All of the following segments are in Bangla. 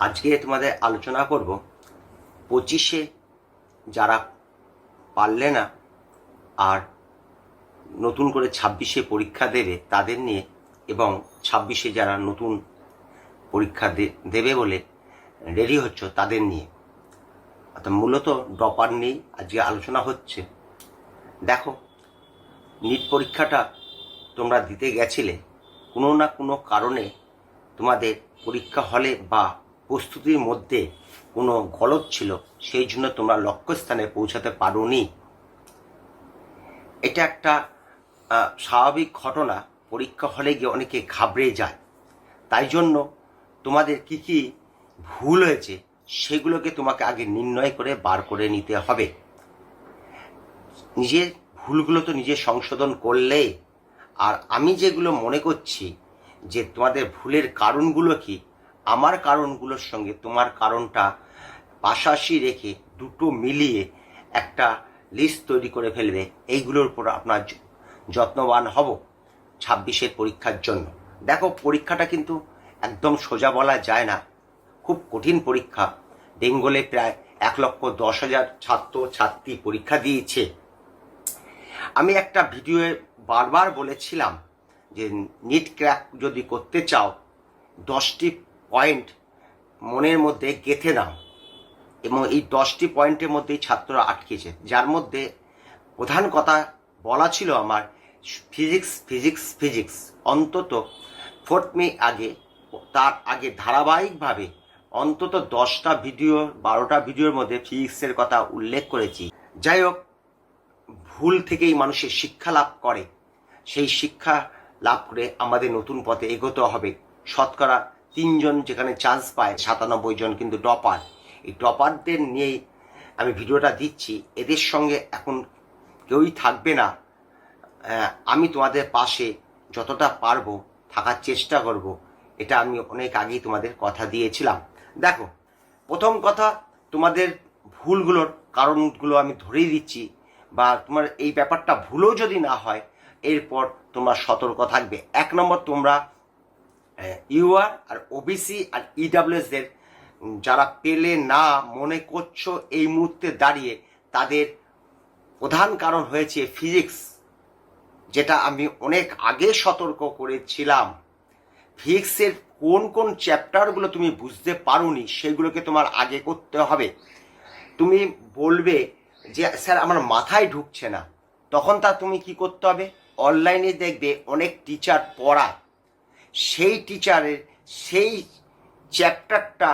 আজকে তোমাদের আলোচনা করব পঁচিশে যারা পারলে না আর নতুন করে ছাব্বিশে পরীক্ষা দেবে তাদের নিয়ে এবং ছাব্বিশে যারা নতুন পরীক্ষা দেবে বলে রেডি হচ্ছ তাদের নিয়ে। অর্থাৎ মূলত ডপার নিয়েই আজকে আলোচনা হচ্ছে। দেখো, নিট পরীক্ষাটা তোমরা দিতে গেছিলে কোনো না কোনো কারণে তোমাদের পরীক্ষা হলে বা প্রস্তুতির মধ্যে কোনো গলত ছিল, সেই জন্য তোমরা লক্ষ্যস্থানে পৌঁছাতে পারোনি। এটা একটা স্বাভাবিক ঘটনা। পরীক্ষা হলে গিয়ে অনেকে ঘাবড়ে যায়। তাই জন্য তোমাদের কি কি ভুল হয়েছে, সেগুলোকে তোমাকে আগে নির্ণয় করে বার করে নিতে হবে। নিজের ভুলগুলো তো নিজে সংশোধন করলে, আর আমি যেগুলো মনে করছি যে তোমাদের ভুলের কারণগুলো কি আমার কারণগুলোর সঙ্গে তোমার কারণটা পাশাপাশি রেখে দুটো মিলিয়ে একটা লিস্ট তৈরি করে ফেলবে। এইগুলোর উপর আপনার যত্নবান হব ছাব্বিশের পরীক্ষার জন্য। দেখো, পরীক্ষাটা কিন্তু একদম সোজা বলা যায় না। খুব কঠিন পরীক্ষা। বেঙ্গলে প্রায় এক লক্ষ দশ হাজার ছাত্র, ছাত্রী পরীক্ষা দিয়েছে। আমি একটা ভিডিওয়ে বারবার বলেছিলাম যে নিট ক্র্যাক যদি করতে চাও, দশটি পয়েন্ট মনের মধ্যে গেঁথে নাও এবং এই দশটি পয়েন্টের মধ্যেই ছাত্ররা আটকেছে। যার মধ্যে প্রধান কথা বলা ছিল আমার ফিজিক্স ফিজিক্স ফিজিক্স অন্তত ফোর্থ মে আগে, তার আগে ধারাবাহিকভাবে অন্তত দশটা ভিডিও বারোটা ভিডিওর মধ্যে ফিজিক্সের কথা উল্লেখ করেছি। যাই হোক, ভুল থেকেই মানুষের শিক্ষা লাভ করে। সেই শিক্ষা লাভ করে আমাদের নতুন পথে এগোতে হবে। শতকরা তিনজন যেখানে চান্স পায়, সাতানব্বই জন কিন্তু টপার এই টপারদের নিয়েই আমি ভিডিওটা দিচ্ছি। এদের সঙ্গে এখন কেউই থাকবে না। আমি তোমাদের পাশে যতটা পারব থাকার চেষ্টা করব। এটা আমি অনেক আগেই তোমাদের কথা দিয়েছিলাম। দেখো, প্রথম কথা, তোমাদের ভুলগুলোর কারণগুলো আমি ধরেই দিচ্ছি বা তোমার এই ব্যাপারটা ভুলও যদি না হয়, এরপর তোমরা সতর্ক থাকবে। এক নম্বর, তোমরা ইউআর আর ওবিসি আর ইডাব্লিউএস দের যারা পেলে না, মনে করছ এই মুহূর্তে দাঁড়িয়ে, তাদের প্রধান কারণ হয়েছে ফিজিক্স, যেটা আমি অনেক আগে সতর্ক করেছিলাম। ফিজিক্সের কোন কোন চ্যাপ্টারগুলো তুমি বুঝতে পারোনি, সেগুলোকে তোমার আগে করতে হবে। তুমি বলবে যে, স্যার, আমার মাথায় ঢুকছে না। তখন তা তুমি কি করতে হবে? অনলাইনে দেখবে অনেক টিচার পড়ায়। সেই টিচারের সেই চ্যাপ্টারটা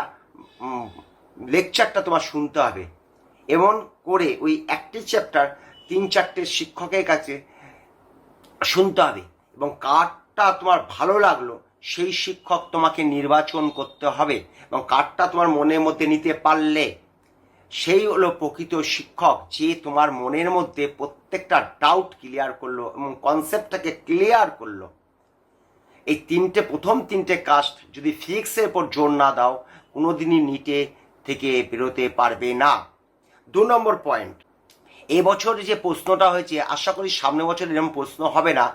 লেকচারটা তোমার শুনতে হবে। এমন করে ওই একটি চ্যাপ্টার তিন চারটে শিক্ষকের কাছে শুনতে হবে এবং কারটা তোমার ভালো লাগল, সেই শিক্ষক তোমাকে নির্বাচন করতে হবে এবং কারটা তোমার মনের মধ্যে নিতে পারলে, সেই হলো প্রকৃত শিক্ষক যে তোমার মনের মধ্যে প্রত্যেকটা ডাউট ক্লিয়ার করল এবং কনসেপ্টটাকে ক্লিয়ার করল। এই তিনটে, প্রথম তিনটে কাস্ট যদি ফিজিক্সের উপর জোর না দাও, কোনোদিনই নিটে থেকে বেরোতে পারবে না। দু নম্বর পয়েন্ট এবছর যে প্রশ্নটা হয়েছে, আশা করি সামনে বছর এরকম প্রশ্ন হবে না,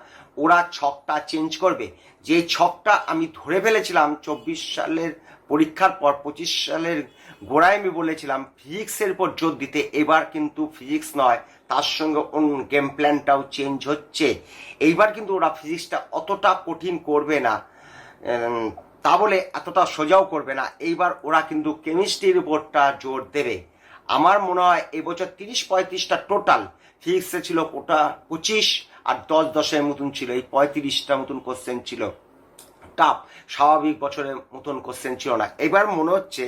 ওরা ছকটা চেঞ্জ করবে। যে ছকটা আমি ধরে ফেলেছিলাম, চব্বিশ সালের পরীক্ষার পর, পঁচিশ সালের গোড়ায় আমি বলেছিলাম ফিজিক্সের উপর জোর দিতে, এবার কিন্তু ফিজিক্স নয়। তার সঙ্গে গেম প্ল্যানটাও চেঞ্জ হচ্ছে। এইবার কিন্তু ওরা ফিজিক্সটা অতটা কঠিন করবে না। তা বলে এতটা সোজাও করবে না। এইবার ওরা কিন্তু কেমিস্ট্রির উপরটা জোর দেবে। আমার মনে হয় এবছর তিরিশ পঁয়ত্রিশটা টোটাল ফিজিক্সে ছিল ওটা পঁচিশ আর দশ দশের মতন ছিল। এই পঁয়ত্রিশটা মতন কোশ্চেন ছিল। টাফ স্বাভাবিক বছরের মতন কোশ্চেন ছিল না। এবার মনে হচ্ছে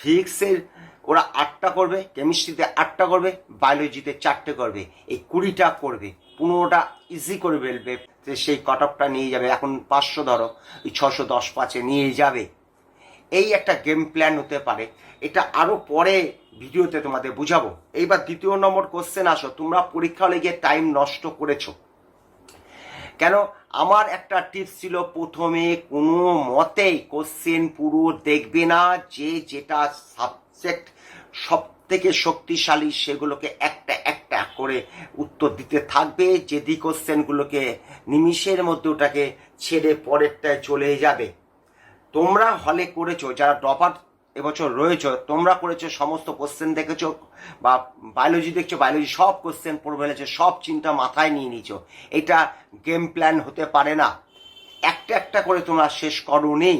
ফিজিক্সের ওরা আটটা করবে কেমিস্ট্রিতে আটটা করবে বায়োলজিতে চারটে করবে। এই কুড়িটা করবে, পনেরোটা ইজি করে ফেলবে, যে সেই কট অফটা নিয়ে যাবে। এখন পাঁচশো ধরো ওই ছশো দশ পাঁচে নিয়ে যাবে। এই একটা গেম প্ল্যান হতে পারে। এটা আরও পরে ভিডিওতে তোমাদের বুঝাবো। এইবার দ্বিতীয় নম্বর কোশ্চেন আসো। তোমরা পরীক্ষা হলে গিয়ে টাইম নষ্ট করেছ। কেন? আমার একটা টিপস ছিল, প্রথমে কোনো মতেই কোশ্চেন পুরো দেখবে না, যে যেটা সাবজেক্ট সব থেকে শক্তিশালী, সেগুলোকে একটা একটা করে উত্তর দিতে থাকবে। যেদি কোশ্চেনগুলোকে নিমিষের মধ্যে ওটাকে ছেড়ে পরেরটায় চলে যাবে। তোমরা হলে করেছ, যারা ড্রপার এবছর রয়েছ, তোমরা করেছ সমস্ত কোশ্চেন দেখেছ বা বায়োলজি দেখছ বায়োলজি সব কোশ্চেন পড়ে ফেলেছো, সব চিন্তা মাথায় নিয়ে নিয়েছো। এটা গেম প্ল্যান হতে পারে না। একটা একটা করে তোমরা শেষ করোনি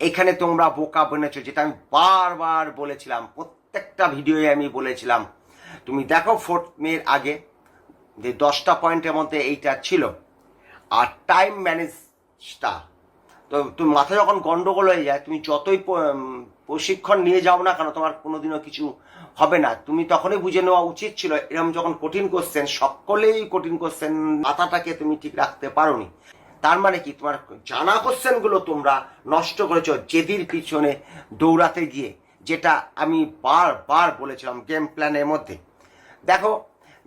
এখানে তোমরা বোকা বনেছো যেটা আমি বারবার বলেছিলাম, প্রত্যেকটা ভিডিওয়ে আমি বলেছিলাম। তুমি দেখো ফোর্থ মের আগে যে দশটা পয়েন্টের মধ্যে এইটা ছিল, আর টাইম ম্যানেজটা তো তুমি মাথা যখন গন্ডগোল হয়ে যায়, তুমি যতই প্রশিক্ষণ নিয়ে যাও না কেন, তোমার কোনোদিনও কিছু হবে না। তুমি তখনই বুঝে নেওয়া উচিত ছিল এরকম যখন কঠিন কোশ্চেন সকলেই কঠিন কোশ্চেন মাথাটাকে তুমি ঠিক রাখতে পারোনি। তার মানে কি? তোমার জানা কোশ্চেনগুলো তোমরা নষ্ট করেছ জেদির পিছনে দৌড়াতে গিয়ে, যেটা আমি বারবার বলেছিলাম গেম প্ল্যানের মধ্যে। দেখো,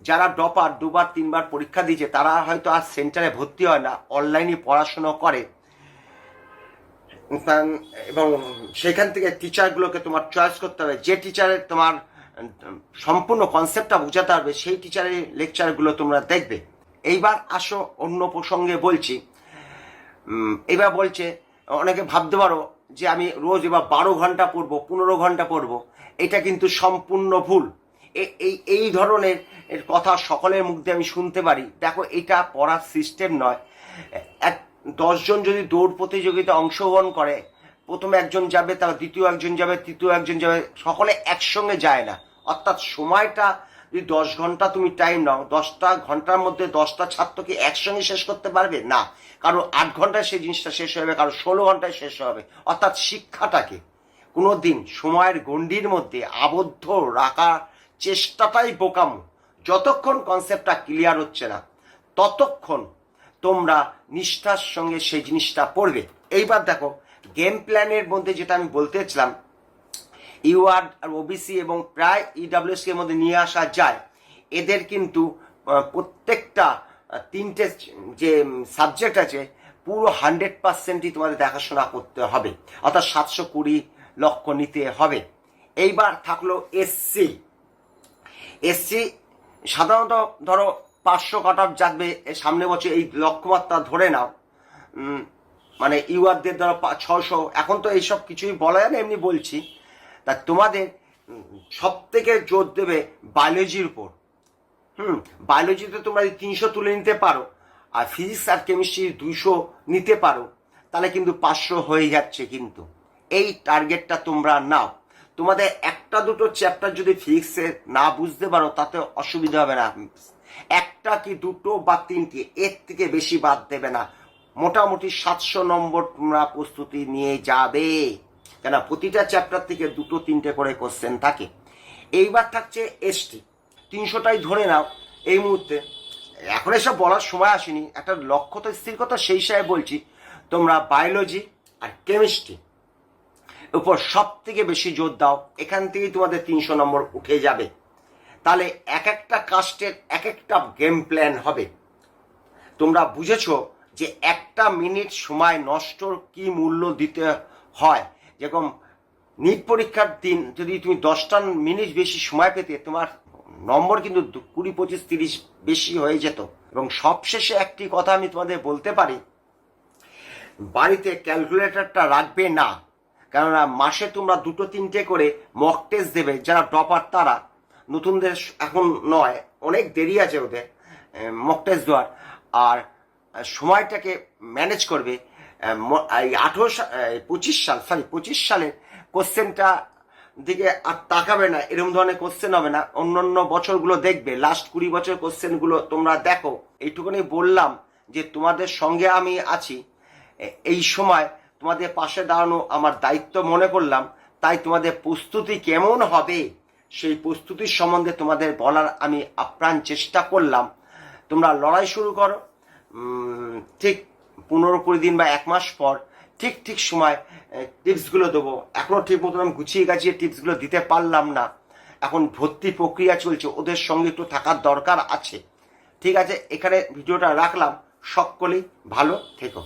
যারা ডপার দুবার, তিনবার পরীক্ষা দিয়েছে, তারা হয়তো আর সেন্টারে ভর্তি হয় না অনলাইনে পড়াশুনো করে। এবং সেখান থেকে টিচারগুলোকে তোমার চয়েস করতে হবে। যে টিচারের তোমার সম্পূর্ণ কনসেপ্টটা বোঝাতে হবে সেই টিচারের লেকচারগুলো তোমরা দেখবে। এইবার আসো অন্য প্রসঙ্গে বলছি। এবার বলছে, অনেকে ভাবতে পারো যে আমি রোজ এবার বারো ঘণ্টা পড়ব, পনেরো ঘণ্টা পড়ব। এটা কিন্তু সম্পূর্ণ ভুল। এই এই ধরনের কথা সকলের মুখ দিয়ে আমি শুনতে পারি। দেখো, এটা পড়ার সিস্টেম নয়। এক, দশজন যদি দৌড় প্রতিযোগিতা অংশগ্রহণ করে, প্রথমে একজন যাবে, তার দ্বিতীয় একজন যাবে, তৃতীয় একজন যাবে, সকলে একসঙ্গে যায় না। অর্থাৎ সময়টা যদি দশ ঘণ্টা তুমি টাইম নাও, দশটা ঘণ্টার মধ্যে দশটা ছাত্রকে একসঙ্গে শেষ করতে পারবে? না। কারও আট ঘন্টায় সেই জিনিসটা শেষ হবে কারও ষোলো ঘন্টায় শেষ হবে অর্থাৎ শিক্ষাটাকে কোনো দিন সময়ের গণ্ডির মধ্যে আবদ্ধ রাখার চেষ্টাটাই বোকামো। যতক্ষণ কনসেপ্টটা ক্লিয়ার হচ্ছে না, ততক্ষণ তোমরা নিষ্ঠার সঙ্গে সেই জিনিসটা পড়বে। এইবার দেখো গেম প্ল্যানের মধ্যে যেটা আমি বলতে ইউআর আর ওবিসি এবং প্রায় ইডাব্লিউএস এর মধ্যে নিয়ে আসা যায়। এদের কিন্তু প্রত্যেকটা তিনটে যে সাবজেক্ট আছে, পুরো হান্ড্রেড পার্সেন্টই তোমাদের দেখাশোনা করতে হবে। অর্থাৎ সাতশো কুড়ি লক্ষ নিতে হবে। এইবার থাকল এসসি এসসি সাধারণত ধরো পাঁচশো কাট অফ যাবে সামনে বছর এই লক্ষ্যমাত্রা ধরে নাও। মানে ইউআরদের ধরো ছশো এখন তো এইসব কিছুই বলা যায় না, এমনি বলছি। তা তোমাদের সব থেকে জোর দেবে বায়োলজির উপর। হুম বায়োলজিতে তোমরা যদি তিনশো তুলে নিতে পারো, আর ফিজিক্স আর কেমিস্ট্রি দুইশো নিতে পারো, তাহলে কিন্তু পাঁচশো হয়ে যাচ্ছে কিন্তু। এই টার্গেটটা তোমরা নাও। তোমাদের একটা দুটো চ্যাপ্টার যদি ফিজিক্সে না বুঝতে পারো, তাতে অসুবিধা হবে না। একটা কি দুটো বা তিনটে, এর থেকে বেশি বাদ দেবে না। মোটামুটি সাতশো নম্বর তোমরা প্রস্তুতি নিয়ে যাবে। কেন প্রতিটা চ্যাপ্টার থেকে দুটো, তিনটে করে কোশ্চেন থাকে। এইবার থাকছে এসটি তিনশোটাই ধরে নাও এই মুহূর্তে। এখন এসব বলার সময় আসেনি। একটা লক্ষ্য তো স্থির কথা, সেই হিসাবে বলছি, তোমরা বায়োলজি আর কেমিস্ট্রি উপর সব থেকে বেশি জোর দাও। এখান থেকেই তোমাদের তিনশো নম্বর উঠে যাবে। তাহলে এক একটা কাস্টের এক একটা গেম প্ল্যান হবে। তোমরা বুঝেছ যে একটা মিনিট সময় নষ্ট কি মূল্য দিতে হয়? যেরকম নিট পরীক্ষার দিন যদি তুমি দশটা মিনিট বেশি সময় পেতে, তোমার নম্বর কিন্তু কুড়ি, পঁচিশ, তিরিশ বেশি হয়ে যেত। এবং সবশেষে একটি কথা আমি তোমাদের বলতে পারি, বাড়িতে ক্যালকুলেটরটা রাখবে না। কেননা মাসে তোমরা দুটো, তিনটে করে মক টেস্ট দেবে, যারা ডপার তারা। নতুনদের এখন নয়, অনেক দেরি আছে ওদের মক টেস্ট দেওয়ার। আর সময়টাকে ম্যানেজ করবে। আঠেরো পঁচিশ সাল সরি পঁচিশ সালের কোশ্চেনটা দিকে আর তাকাবে না এরকম ধরনের কোশ্চেন হবে না। অন্য অন্য বছরগুলো দেখবে লাস্ট কুড়ি বছর কোশ্চেনগুলো তোমরা দেখো। এইটুকুনি বললাম যে তোমাদের সঙ্গে আমি আছি। এই সময় তোমাদের পাশে দাঁড়ানো আমার দায়িত্ব মনে করলাম, তাই তোমাদের প্রস্তুতি কেমন হবে সেই প্রস্তুতির সম্বন্ধে তোমাদের বলার আমি আপ্রাণ চেষ্টা করলাম। তোমরা লড়াই শুরু করো। ঠিক পনেরো কুড়ি দিন বা এক মাস পর ঠিক ঠিক সময় টিপসগুলো দেবো। এখনও ঠিক মতন আমি গুছিয়ে গাছিয়ে টিপসগুলো দিতে পারলাম না। এখন ভর্তি প্রক্রিয়া চলছে, ওদের সঙ্গে একটু থাকার দরকার আছে। ঠিক আছে, এখানে ভিডিওটা রাখলাম। সকলেই ভালো থেকো।